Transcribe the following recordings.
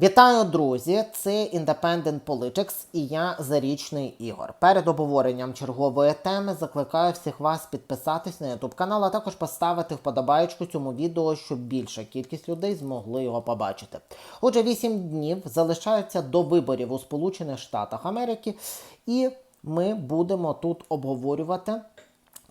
Вітаю, друзі! Це Independent Politics і я Зарічний Ігор. Перед обговоренням чергової теми закликаю всіх вас підписатись на YouTube канал, а також поставити вподобайку цьому відео, щоб більша кількість людей змогли його побачити. Отже, 8 днів залишаються до виборів у Сполучених Штатах Америки, і ми будемо тут обговорювати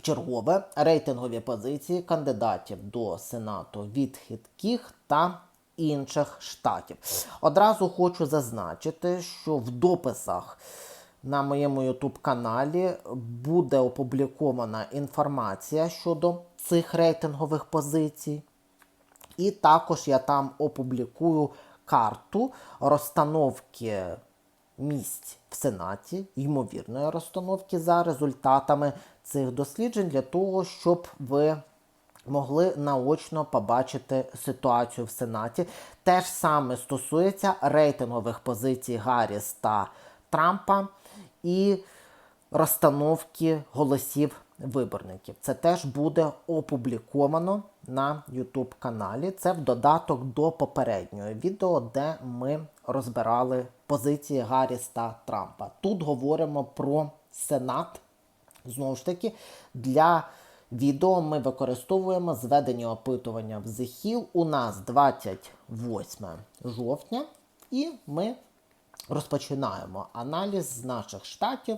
чергове рейтингові позиції кандидатів до Сенату від хитких та інших штатів. Одразу хочу зазначити, що в дописах на моєму YouTube каналі буде опублікована інформація щодо цих рейтингових позицій. І також я там опублікую карту розстановки місць в Сенаті, ймовірної розстановки за результатами цих досліджень, для того, щоб ви могли наочно побачити ситуацію в Сенаті. Те ж саме стосується рейтингових позицій Гарріс та Трампа і розстановки голосів виборників. Це теж буде опубліковано на YouTube каналі. Це в додаток до попереднього відео, де ми розбирали позиції Гарріс та Трампа. Тут говоримо про Сенат. Знову ж таки, для відео ми використовуємо зведення опитування в The У нас 28 жовтня, і ми розпочинаємо аналіз з наших штатів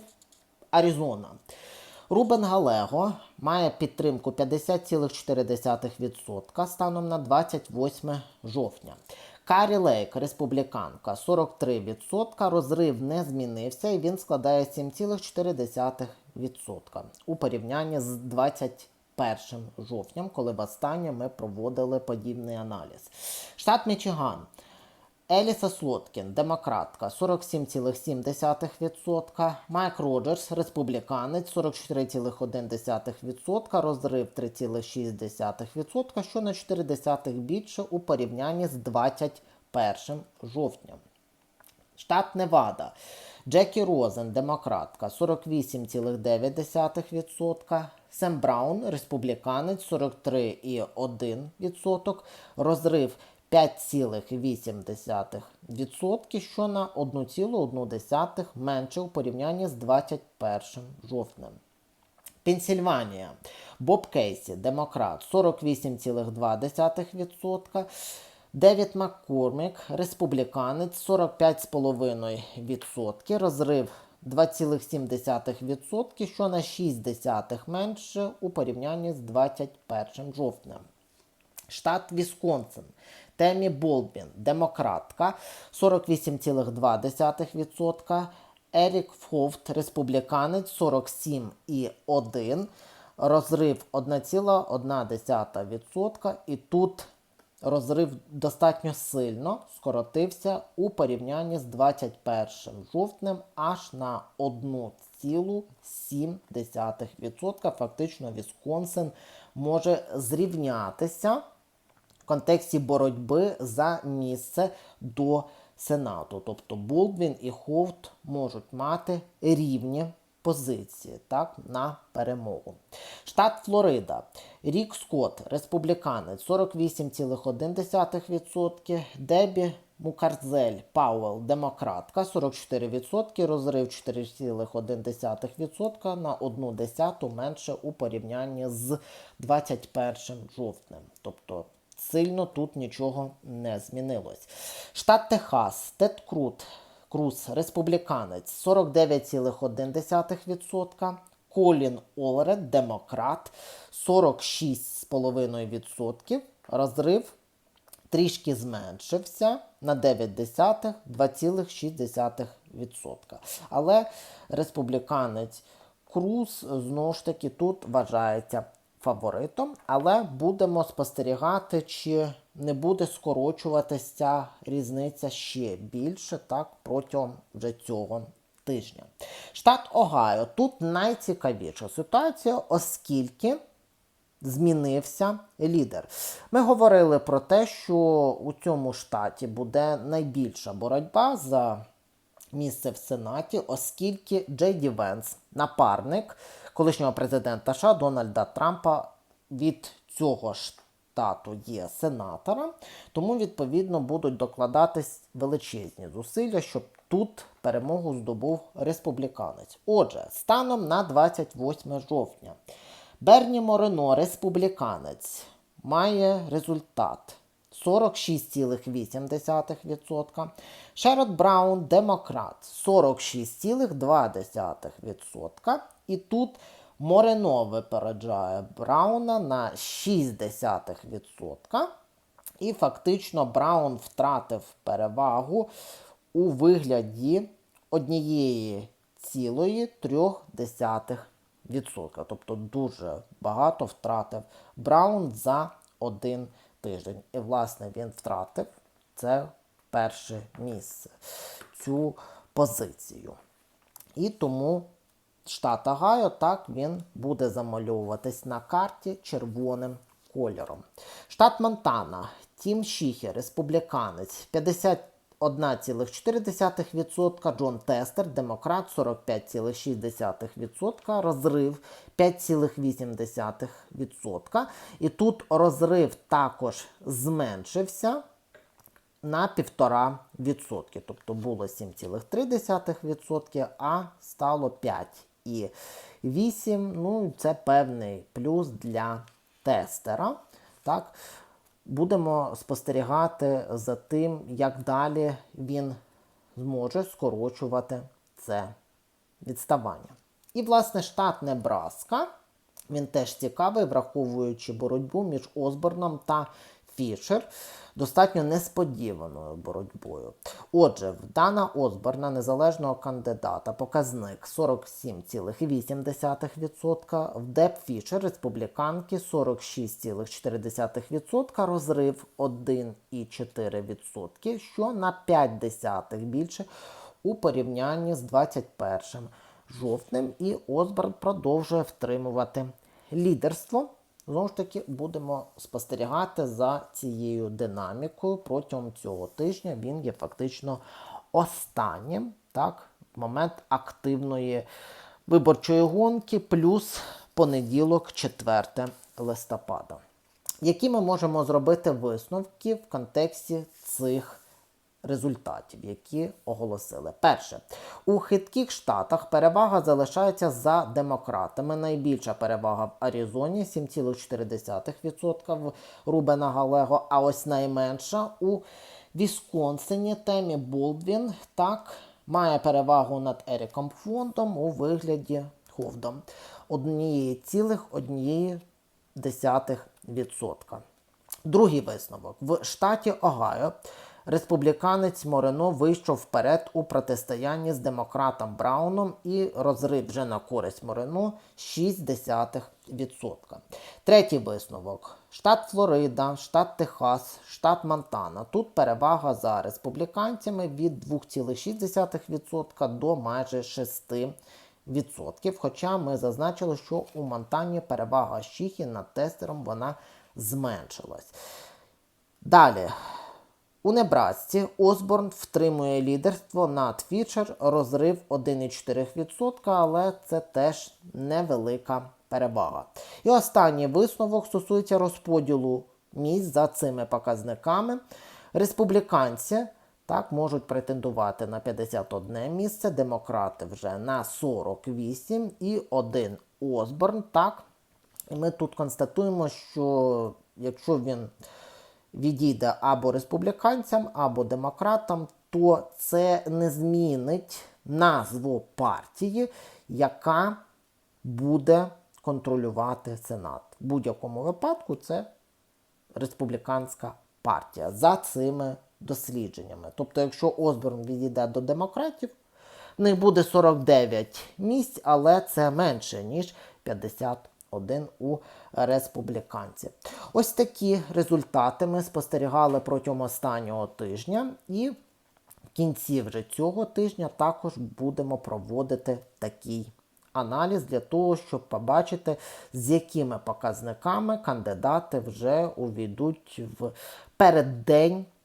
Аризона. Рубен Галего має підтримку 50,4% станом на 28 жовтня. Карі Лейк, республіканка, 43%. Розрив не змінився і він складає 7,4% у порівнянні з 21 жовтням, коли востаннє ми проводили подібний аналіз. Штат Мічиган. Еліса Слоткін, демократка, 47,7%. Майк Роджерс, республіканець, 44,1%. Розрив 3,6%, що на 0,4 більше у порівнянні з 21 жовтням. Штат Невада. Джекі Розен, демократка, 48,9%. Сем Браун, республіканець, 43,1%. Розрив 5,8%, що на 1,1 менше у порівнянні з 21 жовтнем. Пенсільванія. Боб Кейсі, демократ, 48,2%. Девід Маккормік, республіканець, 45,5%. Розрив 2,7%, що на 6 менше у порівнянні з 21 жовтнем. Штат Вісконсин. Темі Болбін, демократка, 48,2%. Ерік Фовт, республіканець, 47,1%. Розрив 1,1%. І тут розрив достатньо сильно скоротився у порівнянні з 21 жовтнем аж на 1,7%. Фактично, Вісконсин може зрівнятися в контексті боротьби за місце до Сенату. Тобто Болдвін і Ховт можуть мати рівні позиції так, на перемогу. Штат Флорида. Рік Скотт, республіканець, 48,1%. Дебі Мукарзель Пауел, демократка, 44%, розрив 4,1% на 1 десяту менше у порівнянні з 21 жовтнем. Тобто сильно тут нічого не змінилось. Штат Техас, Тед Крут, Круз, республіканець, 49,1%. Колін Олред, демократ, 46,5%. Розрив трішки зменшився на 9 десятих 2,6%. Але республіканець Круз знову ж таки тут вважається фаворитом, але будемо спостерігати, чи не буде скорочуватися різниця ще більше так протягом вже цього тижня. Штат Огайо. Тут найцікавіша ситуація, оскільки змінився лідер. Ми говорили про те, що у цьому штаті буде найбільша боротьба за місце в Сенаті, оскільки Джей Ді Венс, напарник колишнього президента США Дональда Трампа від цього результату є сенатора, тому відповідно будуть докладатись величезні зусилля, щоб тут перемогу здобув республіканець. Отже, станом на 28 жовтня Берні Морено, республіканець, має результат 46,8%. Шерод Браун, демократ, 46,2%. І тут Морено випереджає Брауна на 0,6%. І фактично Браун втратив перевагу у вигляді однієї цілої трьох десятих відсотка. Тобто дуже багато втратив Браун за один тиждень. І, власне, він втратив це перше місце, цю позицію. І тому штат Агайо, так він буде замальовуватись на карті червоним кольором. Штат Монтана, Тім Шіхі, республіканець, 51,4%, Джон Тестер, демократ, 45,6%, розрив 5,8%. І тут розрив також зменшився на 1,5%. Тобто було 7,3%, а стало 5,8%. Ну, це певний плюс для тестера. Так? Будемо спостерігати за тим, як далі він зможе скорочувати це відставання. І, власне, штат Небраска, він теж цікавий, враховуючи боротьбу між Осборном та Фішер, достатньо несподіваною боротьбою. Отже, в Дана Осборна, незалежного кандидата, показник 47,8%, в Деп Фішер, республіканки 46,4%, розрив 1,4%, що на 5 десятих більше у порівнянні з 21 жовтнем. І Осборн продовжує втримувати лідерство. Знову ж таки, будемо спостерігати за цією динамікою протягом цього тижня. Він є фактично останнім, так, момент активної виборчої гонки, плюс понеділок, 4 листопада. Які ми можемо зробити висновки в контексті цих результатів, які оголосили. Перше, у хитких штатах перевага залишається за демократами. Найбільша перевага в Аризоні 7,4% в Рубена Галего, а ось найменша у Вісконсині Темі Болдвін так має перевагу над Еріком Фондом у вигляді Ховдом 1,1%. Другий висновок. В штаті Огайо республіканець Морено вийшов вперед у протистоянні з демократом Брауном і розрив вже на користь Морено 0,6%. Третій висновок. Штат Флорида, штат Техас, штат Монтана. Тут перевага за республіканцями від 2,6% до майже 6%. Відсотків, хоча ми зазначили, що у Монтані перевага Щіхі над тестером вона зменшилась. Далі, у Небрасці Осборн втримує лідерство над Фічер, розрив 1,4%, але це теж невелика перевага. І останній висновок стосується розподілу місць за цими показниками. Республіканці так можуть претендувати на 51 місце, демократи вже на 48 і один Осборн. Так, і ми тут констатуємо, що якщо він відійде або республіканцям, або демократам, то це не змінить назву партії, яка буде контролювати Сенат. В будь-якому випадку це республіканська партія за цими дослідженнями. Тобто, якщо Осборн відійде до демократів, в них буде 49 місць, але це менше, ніж 50 один у республіканців. Ось такі результати ми спостерігали протягом останнього тижня, і в кінці вже цього тижня також будемо проводити такий аналіз для того, щоб побачити, з якими показниками кандидати вже увійдуть в переддень